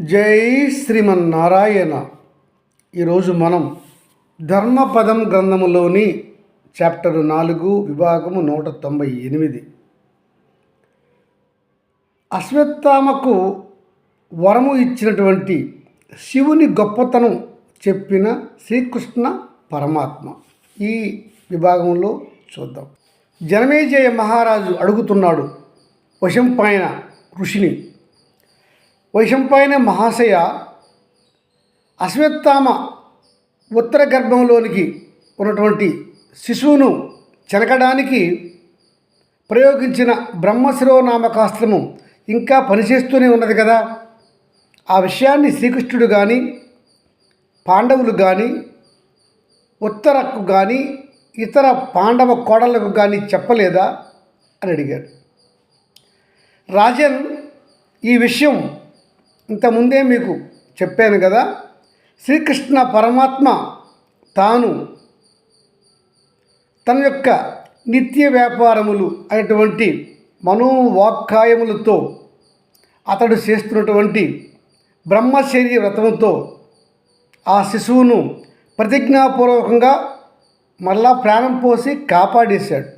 జై శ్రీమన్నారాయణ. ఈరోజు మనం ధర్మపదం గ్రంథములోని చాప్టర్ నాలుగు విభాగము నూట తొంభై ఎనిమిది. అశ్వత్థామకు వరము ఇచ్చినటువంటి శివుని గొప్పతనం చెప్పిన శ్రీకృష్ణ పరమాత్మ. ఈ విభాగంలో చూద్దాం. జనమేజయ మహారాజు అడుగుతున్నాడు వశంపాయన ఋషిని వైశంపాయన మహాశయ అశ్వత్థామ ఉత్తర గర్భంలోనికి ఉన్నటువంటి శిశువును చెనకడానికి ప్రయోగించిన బ్రహ్మశిరోనామకాస్త్రము ఇంకా పనిచేస్తూనే ఉన్నది కదా. ఆ విషయాన్ని శ్రీకృష్ణుడు కానీ పాండవులు కానీ ఉత్తరకు కానీ ఇతర పాండవ కోడళ్ళకు కానీ చెప్పలేదా? అని అడిగాడు. రాజన్ ఈ విషయం ఇంతకుముందే మీకు చెప్పాను కదా శ్రీకృష్ణ పరమాత్మ తాను తన యొక్క నిత్య వ్యాపారములు అనేటువంటి మనోవాక్కాయములతో అతడు చేస్తున్నటువంటి బ్రహ్మచర్య వ్రతంతో ఆ శిశువును ప్రతిజ్ఞాపూర్వకంగా మళ్ళా ప్రాణం పోసి కాపాడేశాడు.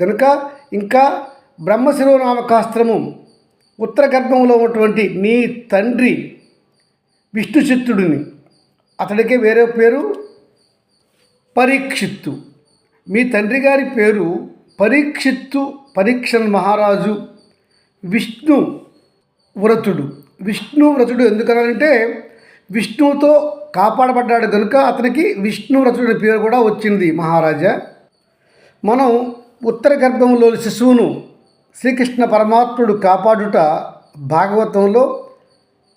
కనుక ఇంకా బ్రహ్మశిరోనామకాస్త్రము ఉత్తర గర్భంలో ఉన్నటువంటి నీ తండ్రి విష్ణు అతడికే వేరే పేరు పరీక్షిత్తు. మీ తండ్రి గారి పేరు పరీక్షిత్తు పరీక్షన్ మహారాజు విష్ణు వ్రతుడు. విష్ణు వ్రతుడు ఎందుకనంటే విష్ణువుతో కాపాడబడ్డాడు కనుక అతనికి విష్ణు వ్రతుడి పేరు కూడా వచ్చింది మహారాజా. మనం ఉత్తర గర్భంలోని శిశువును శ్రీకృష్ణ పరమాత్ముడు కాపాడుట భాగవతంలో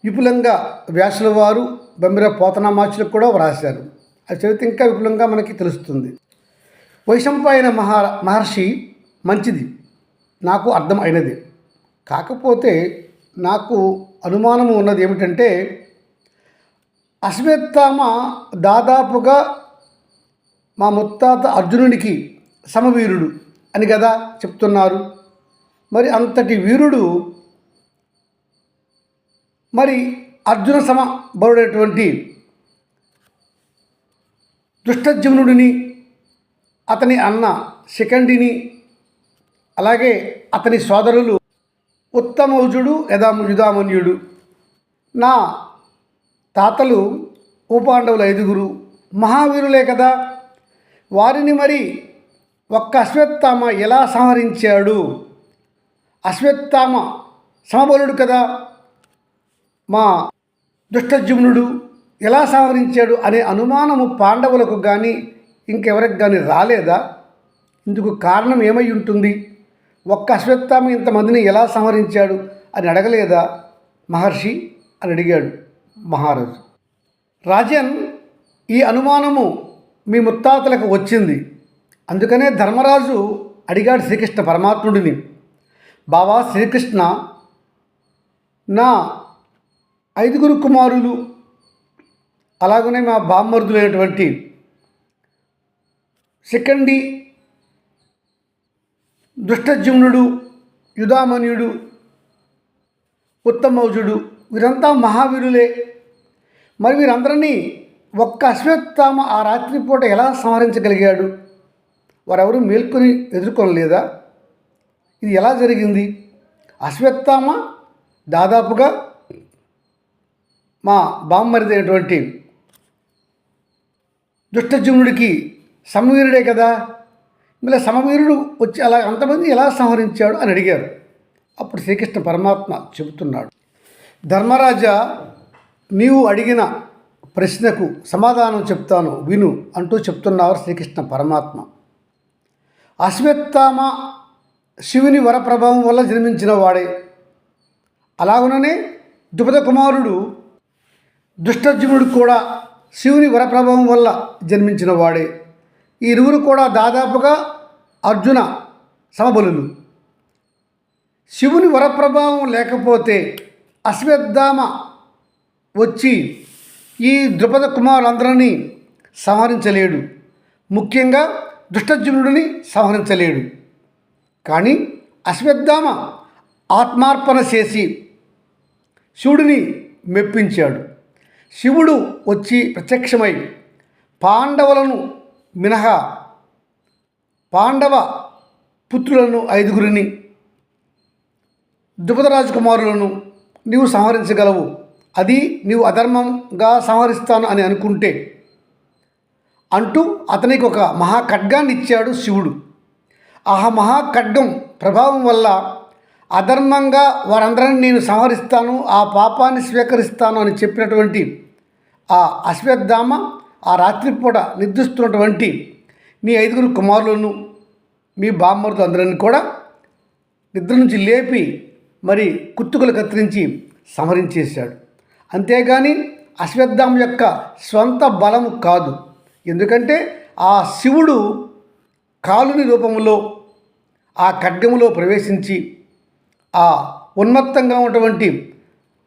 విపులంగా వ్యాసుల వారు బమ్మిర పోతనామాచులకు కూడా వ్రాశారు. అది చదివితే ఇంకా విపులంగా మనకి తెలుస్తుంది. వైశంపాయన మహా మహర్షి మంచిది. నాకు అర్థం అయినది. కాకపోతే నాకు అనుమానం ఉన్నది ఏమిటంటే అశ్వత్థామ దాదాపుగా మా ముత్తాత అర్జునునికి సమవీరుడు అని కదా చెప్తున్నారు. మరి అంతటి వీరుడు మరి అర్జున సమ బరుడైనటువంటి దుష్టజమునుడిని అతని అన్న శిఖండిని అలాగే అతని సోదరులు ఉత్తమౌజుడు యదా యుధామన్యుడు. నా తాతలు ఉపాండవులు ఐదుగురు మహావీరులే కదా. వారిని మరి ఒక్క అశ్వత్థామ ఎలా సంహరించాడు? అశ్వత్థామ సమబలుడు కదా. మా దుష్టజుమ్నుడు ఎలా సంహరించాడు అనే అనుమానము పాండవులకు కానీ ఇంకెవరికి కానీ రాలేదా? ఇందుకు కారణం ఏమై ఉంటుంది? ఒక్క అశ్వత్థామ ఇంతమందిని ఎలా సంహరించాడు అని అడగలేదా? మహర్షి అని అడిగాడు మహారాజు. రాజన్ ఈ అనుమానము మీ ముత్తాతలకు వచ్చింది. అందుకనే ధర్మరాజు అడిగాడు శ్రీకృష్ణ పరమాత్ముడిని. బాబా శ్రీకృష్ణ నా ఐదుగురు కుమారులు. అలాగనే మా బామ్మరుదులైనటువంటి శిఖండి దుష్టజుమ్నుడు యుధామన్యుడు ఉత్తమౌజుడు వీరంతా మహావీరులే. మరి వీరందరినీ ఒక్క అశ్వత్థామ ఆ రాత్రిపూట ఎలా సంహరించగలిగాడు? వారెవరూ మేల్కొని ఎదుర్కొనలేదా? ఇది ఎలా జరిగింది? అశ్వత్థామ దాదాపుగా మా బామ్మరిది అయినటువంటి దుష్టజముడికి సమవీరుడే కదా. ఇలా సమవీరుడు వచ్చి అలా అంతమంది ఎలా సంహరించాడు అని అడిగారు. అప్పుడు శ్రీకృష్ణ పరమాత్మ చెబుతున్నాడు ధర్మరాజా నీవు అడిగిన ప్రశ్నకు సమాధానం చెప్తాను విను అంటూ చెప్తున్నారు శ్రీకృష్ణ పరమాత్మ. అశ్వత్థామ శివుని వరప్రభావం వల్ల జన్మించిన వాడే. అలాగుననే ద్రుపద కుమారుడు దుష్టజునుడు కూడా శివుని వరప్రభావం వల్ల జన్మించిన వాడే. ఈ ఇరువురు కూడా దాదాపుగా అర్జున సమబలులు. శివుని వరప్రభావం లేకపోతే అశ్వత్థామ వచ్చి ఈ ద్రుపద కుమారులందరినీ సంహరించలేడు. ముఖ్యంగా దుష్టజునుడిని సంహరించలేడు. కానీ అశ్వత్థామ ఆత్మార్పణ చేసి శివుడిని మెప్పించాడు. శివుడు వచ్చి ప్రత్యక్షమై పాండవులను మినహా పాండవ పుత్రులను ఐదుగురిని ద్రుపద రాజకుమారులను నీవు సంహరించగలవు. అది నీవు అధర్మంగా సంహరిస్తాను అని అనుకుంటే అంటూ అతనికి ఒక మహా ఖడ్గాన్ని ఇచ్చాడు శివుడు. ఆ మహాఖడ్గం ప్రభావం వల్ల అధర్మంగా వారందరిని నేను సంహరిస్తాను ఆ పాపాన్ని స్వీకరిస్తాను అని చెప్పినటువంటి ఆ అశ్వత్థామ ఆ రాత్రిపూట నిద్రిస్తున్నటువంటి మీ ఐదుగురు కుమారులను మీ బామ్మరులు అందరిని కూడా నిద్ర నుంచి లేపి మరి కుత్తుకలు కత్తిరించి సంహరించేశాడు. అంతేగాని అశ్వత్థామ యొక్క స్వంత బలము కాదు. ఎందుకంటే ఆ శివుడు కాలుని రూపంలో ఆ ఖడ్గములో ప్రవేశించి ఆ ఉన్నతంగా ఉన్నటువంటి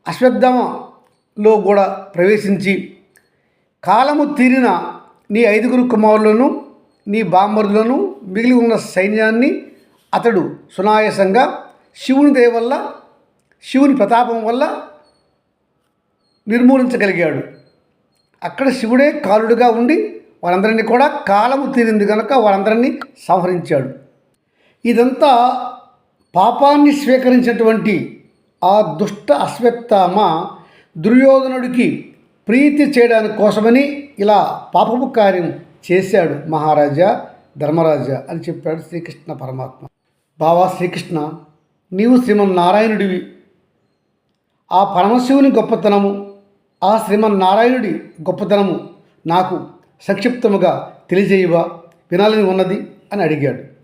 అశ్వత్థామలో కూడా ప్రవేశించి కాలము తీరిన నీ ఐదుగురు కుమారులను నీ బామ్మరులను మిగిలి ఉన్న సైన్యాన్ని అతడు సునాయాసంగా శివుని దయ వల్ల శివుని ప్రతాపం వల్ల నిర్మూలించగలిగాడు. అక్కడ శివుడే కాలుడుగా ఉండి వారందరినీ కూడా కాలము తీరింది కనుక వారందరినీ సంహరించాడు. ఇదంతా పాపాన్ని స్వీకరించినటువంటి ఆ దుష్ట అశ్వత్థామ దుర్యోధనుడికి ప్రీతి చేయడానికి కోసమని ఇలా పాపపు కార్యం చేశాడు మహారాజా ధర్మరాజా అని చెప్పాడు శ్రీకృష్ణ పరమాత్మ. బావా శ్రీకృష్ణ నీవు శ్రీమన్నారాయణుడివి. ఆ పరమశివుని గొప్పతనము ఆ శ్రీమన్నారాయణుడి గొప్పతనము నాకు సంక్షిప్తముగా తెలియజేయవా వినాలని ఉన్నది అని అడిగాడు.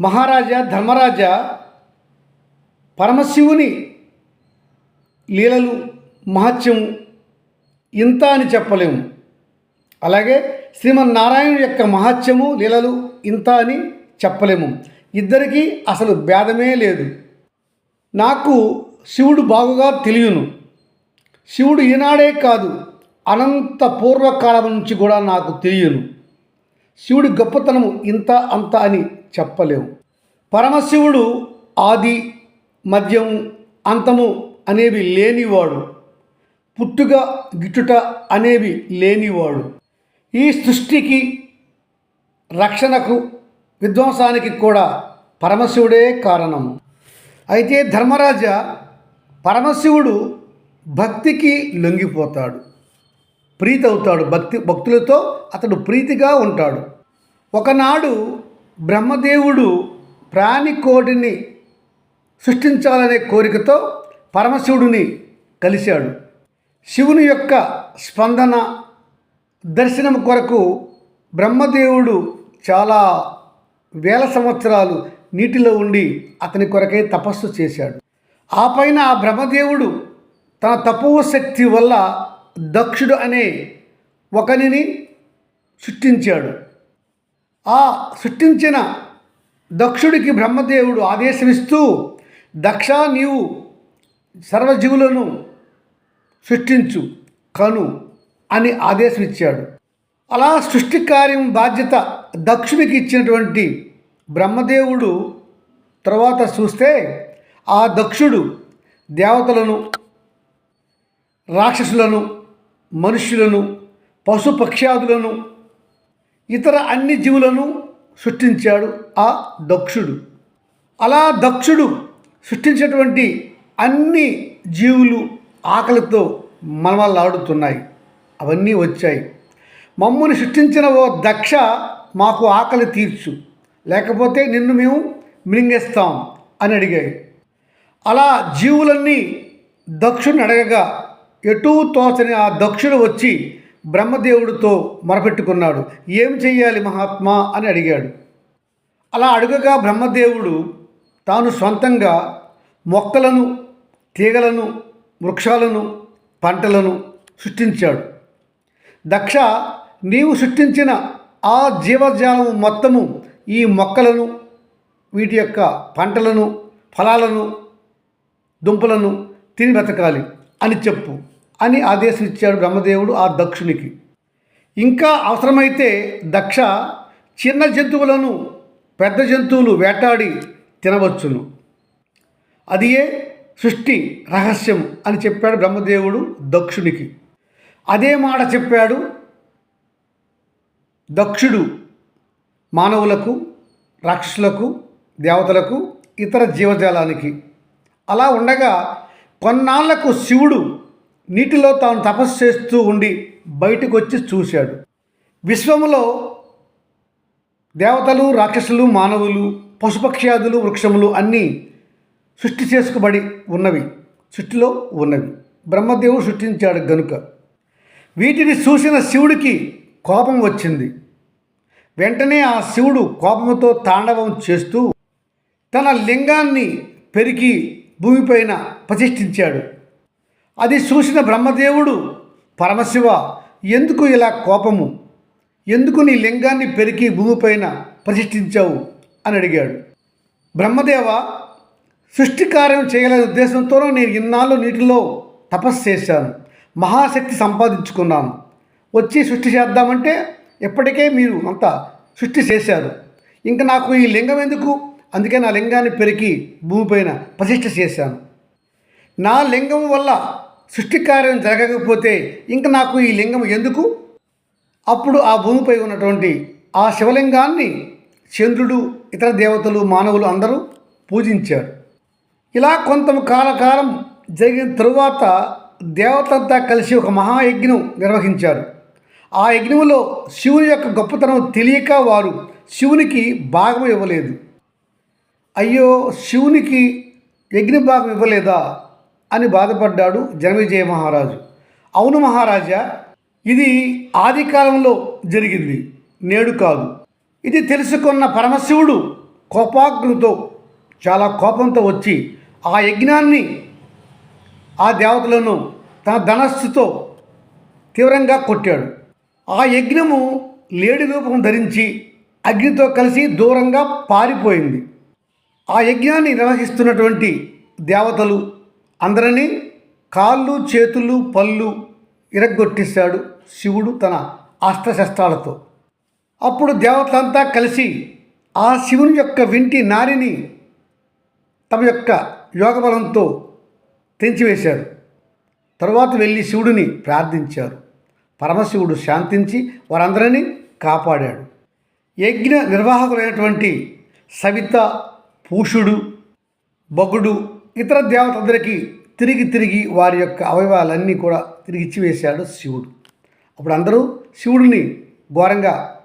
మహారాజా ధర్మరాజా పరమశివుని లీలలు మహత్యము ఇంత అని చెప్పలేము. అలాగే శ్రీమన్నారాయణుడు యొక్క మహత్యము లీలలు ఇంత అని చెప్పలేము. ఇద్దరికీ అసలు భేదమే లేదు. నాకు శివుడు బాగుగా తెలియను. శివుడు ఈనాడే కాదు అనంత పూర్వకాలం నుంచి కూడా నాకు తెలియను. శివుడి గొప్పతనము ఇంత అంత అని చెప్పలేము. పరమశివుడు ఆది మద్యము అంతము అనేవి లేనివాడు. పుట్టుక గిట్టుట అనేవి లేనివాడు. ఈ సృష్టికి రక్షణకు విధ్వంసానికి కూడా పరమశివుడే కారణము అయితే ధర్మరాజ పరమశివుడు భక్తికి లొంగిపోతాడు. ప్రీతి అవుతాడు భక్తి భక్తులతో అతడు ప్రీతిగా ఉంటాడు. ఒకనాడు బ్రహ్మదేవుడు ప్రాణికోటిని సృష్టించాలనే కోరికతో పరమశివుడిని కలిశాడు. శివుని యొక్క స్పందన దర్శనం కొరకు బ్రహ్మదేవుడు చాలా వేల సంవత్సరాలు నీటిలో ఉండి అతని కొరకై తపస్సు చేశాడు. ఆ పైన ఆ బ్రహ్మదేవుడు తన తపోవ శక్తి వల్ల దక్షుడు అనే ఒకనిని సృష్టించాడు. ఆ సృష్టించిన దక్షుడికి బ్రహ్మదేవుడు ఆదేశమిస్తూ దక్ష నీవు సర్వజీవులను సృష్టించు కను అని ఆదేశం ఇచ్చాడు అలా సృష్టి కార్యం బాధ్యత దక్షుడికి ఇచ్చినటువంటి బ్రహ్మదేవుడు తర్వాత చూస్తే ఆ దక్షుడు దేవతలను రాక్షసులను మనుష్యులను పశుపక్ష్యాదులను ఇతర అన్ని జీవులను సృష్టించాడు ఆ దక్షుడు. అలా దక్షుడు సృష్టించినటువంటి అన్ని జీవులు ఆకలితో మనమల్లాడుతున్నాయి అవన్నీ వచ్చాయి. మమ్మల్ని సృష్టించిన ఓ దక్ష మాకు ఆకలి తీర్చు. లేకపోతే నిన్ను మేము మింగేస్తాం అని అడిగాయి. అలా జీవులన్నీ దక్షుని అడగగా ఎటూ తోచని ఆ దక్షుడు వచ్చి బ్రహ్మదేవుడితో మొరపెట్టుకున్నాడు. ఏం చెయ్యాలి మహాత్మా అని అడిగాడు. అలా అడుగగా బ్రహ్మదేవుడు తాను సొంతంగా మొక్కలను తీగలను వృక్షాలను పంటలను సృష్టించాడు. దక్ష నీవు సృష్టించిన ఆ జీవజాలం మొత్తము ఈ మొక్కలను వీటి యొక్క పంటలను ఫలాలను దుంపలను తిని బ్రతకాలి అని చెప్పు. అని ఆదేశం ఇచ్చాడు బ్రహ్మదేవుడు ఆ దక్షునికి. ఇంకా అవసరమైతే దక్ష చిన్న జంతువులను పెద్ద జంతువులు వేటాడి తినవచ్చును. అదియే సృష్టి రహస్యం అని చెప్పాడు బ్రహ్మదేవుడు దక్షునికి. అదే మాట చెప్పాడు దక్షుడు మానవులకు రాక్షసులకు దేవతలకు ఇతర జీవజాలానికి. అలా ఉండగా కొన్నాళ్ళకు శివుడు నీటిలో తాను తపస్సు చేస్తూ ఉండి బయటకు వచ్చి చూశాడు. విశ్వములో దేవతలు రాక్షసులు మానవులు పశుపక్ష్యాదులు వృక్షములు అన్నీ సృష్టి చేసుకుబడి ఉన్నవి సృష్టిలో ఉన్నవి. బ్రహ్మదేవుడు సృష్టించాడు గనుక. వీటిని చూసిన శివుడికి కోపం వచ్చింది. వెంటనే ఆ శివుడు కోపంతో తాండవం చేస్తూ తన లింగాన్ని పెరిగి భూమిపైన ప్రతిష్ఠించాడు. అది చూసిన బ్రహ్మదేవుడు పరమశివ ఎందుకు ఇలా కోపము? ఎందుకు నీ లింగాన్ని పెరికి భూమిపైన ప్రతిష్ఠించావు? అని అడిగాడు. బ్రహ్మదేవ సృష్టి కార్యం చేయలేని ఉద్దేశంతోనూ నేను ఇన్నాళ్ళు నీటిలో తపస్సు చేశాను మహాశక్తి సంపాదించుకున్నాను. వచ్చి సృష్టి చేద్దామంటే ఇప్పటికే మీరు అంతా సృష్టి చేశారు. ఇంకా నాకు ఈ లింగం ఎందుకు? అందుకే నా లింగాన్ని పెరికి భూమిపైన ప్రతిష్ఠ చేశాను. నా లింగం వల్ల సృష్టి కార్యం జరగకపోతే ఇంక నాకు ఈ లింగం ఎందుకు? అప్పుడు ఆ భూమిపై ఉన్నటువంటి ఆ శివలింగాన్ని చంద్రుడు ఇతర దేవతలు మానవులు అందరూ పూజించారు. ఇలా కొంత కాలకాలం జరిగిన తరువాత దేవతంతా కలిసి ఒక మహాయజ్ఞం నిర్వహించారు. ఆ యజ్ఞంలో శివుని యొక్క గొప్పతనం తెలియక వారు శివునికి భాగం ఇవ్వలేదు. అయ్యో శివునికి యజ్ఞ భాగం ఇవ్వలేదా? అని బాధపడ్డాడు జనవిజయ మహారాజు. అవును మహారాజా ఇది ఆది కాలంలో జరిగింది నేడు కాదు. ఇది తెలుసుకున్న పరమశివుడు కోపాగ్నితో చాలా కోపంతో వచ్చి ఆ యజ్ఞాన్ని ఆ దేవతలను తన ధనస్సుతో తీవ్రంగా కొట్టాడు. ఆ యజ్ఞము లేడి రూపం ధరించి అగ్నితో కలిసి దూరంగా పారిపోయింది. ఆ యజ్ఞాన్ని నిర్వహిస్తున్నటువంటి దేవతలు అందరినీ కాళ్ళు చేతులు పళ్ళు ఇరగ్గొట్టేశాడు శివుడు తన అస్త్రశస్త్రాలతో అప్పుడు దేవతలంతా కలిసి ఆ శివుని యొక్క వింటి నారిని తమ యొక్క యోగబలంతో తెంచివేశారు. తరువాత వెళ్ళి శివుడిని ప్రార్థించారు. పరమశివుడు శాంతించి వారందరినీ కాపాడాడు. యజ్ఞ నిర్వాహకులైనటువంటి సవిత పూషుడు బగుడు ఇతర దేవతలందరికీ తిరిగి తిరిగి వారి యొక్క అవయవాలన్నీ కూడా తిరిగి ఇచ్చివేశాడు శివుడు. అప్పుడు అందరూ శివుడిని ఘోరంగా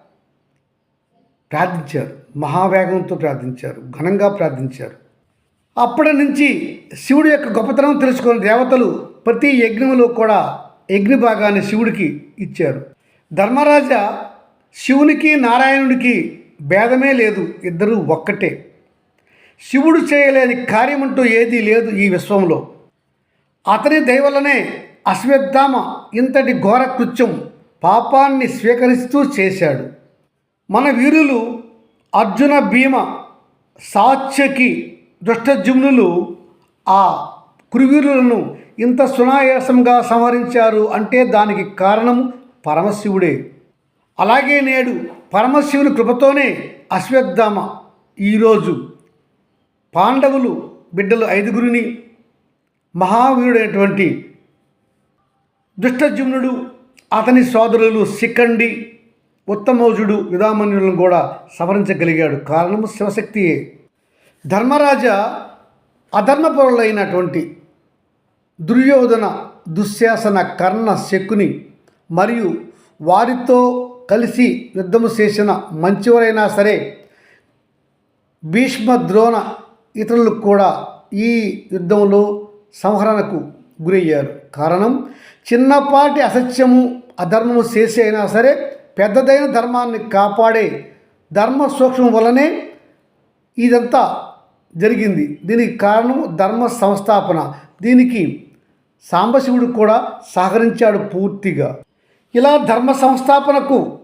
ప్రార్థించారు. మహావేగంతో ప్రార్థించారు. ఘనంగా ప్రార్థించారు. అప్పటి నుంచి శివుడి యొక్క గొప్పతనం తెలుసుకున్న దేవతలు ప్రతి యజ్ఞంలో కూడా యజ్ఞ భాగాన్ని శివుడికి ఇచ్చారు. ధర్మరాజ శివునికి నారాయణుడికి భేదమే లేదు. ఇద్దరూ ఒక్కటే. శివుడు చేయలేని కార్యమంటూ ఏదీ లేదు ఈ విశ్వంలో. అతని దయవల్లనే అశ్వత్థామ ఇంతటి ఘోర కృత్యం పాపాన్ని స్వీకరిస్తూ చేశాడు. మన వీరులు అర్జున భీమ సాత్యకి దుష్టజుమ్నులు ఆ కురువీరులను ఇంత సునాయాసంగా సంహరించారు అంటే దానికి కారణం పరమశివుడే. అలాగే నేడు పరమశివుని కృపతోనే అశ్వత్థామ ఈరోజు పాండవులు బిడ్డలు ఐదుగురిని మహావీరుడైనటువంటి దుష్టజుమ్నుడు అతని సోదరులు శిఖండి ఉత్తమోజుడు యుధామన్యులను కూడా సవరించగలిగాడు. కారణము శివశక్తియే. ధర్మరాజ అధర్మపరులైనటువంటి దుర్యోధన దుశ్శాసన కర్ణ శకుని మరియు వారితో కలిసి యుద్ధము చేసిన మంచివారైనా సరే భీష్మ ద్రోణ ఇతరులు కూడా ఈ యుద్ధంలో సంహరణకు గురయ్యారు. కారణం చిన్నపాటి అసత్యము అధర్మము చేసి అయినా సరే పెద్దదైన ధర్మాన్ని కాపాడే ధర్మ సూక్ష్మం వల్లనే ఇదంతా జరిగింది. దీనికి కారణం ధర్మ సంస్థాపన. దీనికి సాంబశివుడు కూడా సహకరించాడు పూర్తిగా. ఇలా ధర్మ సంస్థాపనకు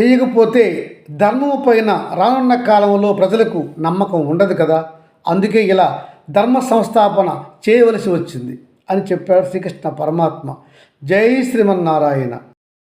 చేయకపోతే ధర్మము పైన రానున్న కాలంలో ప్రజలకు నమ్మకం ఉండదు కదా? అందుకే ఇలా ధర్మ సంస్థాపన చేయవలసి వచ్చింది అని చెప్పాడు శ్రీకృష్ణ పరమాత్మ. జై శ్రీమన్నారాయణ.